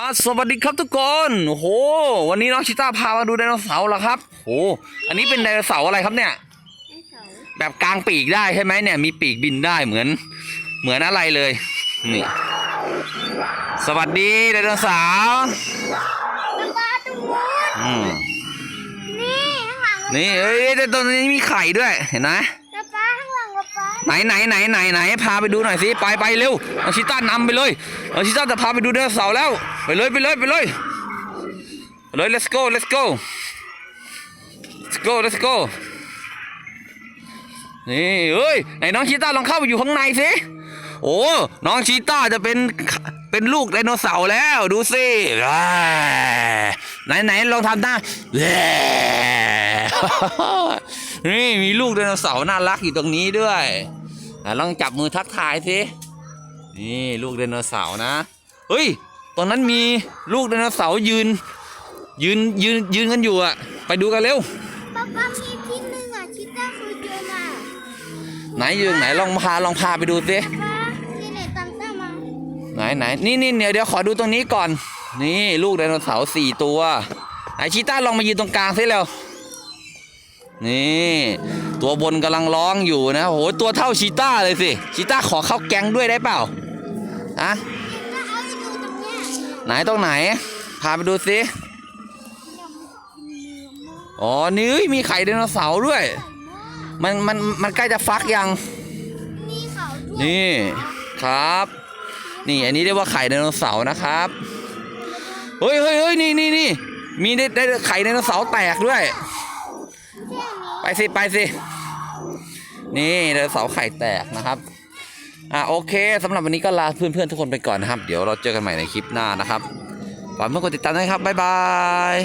อะสวัสดีครับทุกคนโอ้โห วันนี้น้องชิต้าพามาดูไดโนเสาร์เหรอครับโอ้อันนี้เป็นไดโนเสาร์อะไรครับเนี่ยไอ้เสาแบบกลางปีกได้ใช่ไหมเนี่ย มีปีกบินได้เหมือน เหมือนอะไรเลย นี่ สวัสดีไดโนเสาร์แล้วปลาตรงนู้นอืมนี่ข้างหลังกับนี่เอ้ยแต่ตัวนี้มีไข่ด้วย เห็นไหม ไหนไหนไหนไหนไหนพาไปดูหน่อยสิไปไปเร็วน้องชิต้านำไปเลยน้องชิต้าจะพาไปดูไดโนเสาร์แล้วไปเลยไปเลยไปเลยเลย let's go let's go let's go let's go นี่เอ้ยไหนน้องชีต้าลองเข้าไปอยู่ข้างในสิโอ้น้องชีต้าจะเป็นเป็นลูกไดโนเสาร์แล้วดูสิไหนไหนลองทำหน้า นี่มีลูกไดโนเสาร์น่ารักอยู่ตรงนี้ด้วยอะลองจับมือทักทายสินี่ลูกไดโนเสาร์นะเฮ้ยตรงนั้นมีลูกไดโนเสาร์ยืน ยืนยืนยืนกันอยู่อะไปดูกันเร็วปลาปลามีที่หนึ่งอะชิต้าเคยเจอมาไหนยืนไหนลองพาลองพาไปดูสิปลาที่ไหนตามต้ามาไหนไหนนี่นี่เดี๋ยวเดี๋ยวขอดูตรงนี้ก่อน นี่ลูกไดโนเสาร์สี่ตัวไหนชีต้าลองมายืนตรงกลางสิเร็ว นี่ ตัวบนกำลังร้องอยู่นะโหตัวเท่าชีต้าเลยสิชีต้าขอเข้าแก๊งด้วยได้เปล่าอะถ้าเขาไปดูตรงเนี้ยไหนตรงไหน พาไปดูสิอ๋อนี่เอ้ยมีไข่ไดโนเสาร์ด้วย มันมันมันใกล้จะฟักยังนี่เขาด้วยนี่ครับ นี่อันนี้เรียกว่าไข่ไดโนเสาร์นะครับเฮ้ยเฮ้ยเฮ้ยนี่นี่นี่มีได้ได้ไข่ไดโนเสาร์แตกด้วยแค่นี้ ไปสิ ไปสิ นี่ไดโนเสาไข่แตกนะครับ อะโอเคสำหรับวันนี้ก็ลาเพื่อนๆทุกคนไปก่อนนะครับ เดี๋ยวเราเจอกันใหม่ในคลิปหน้านะครับฝากเพื่อนกดติดตามด้วยครับ บ๊ายบาย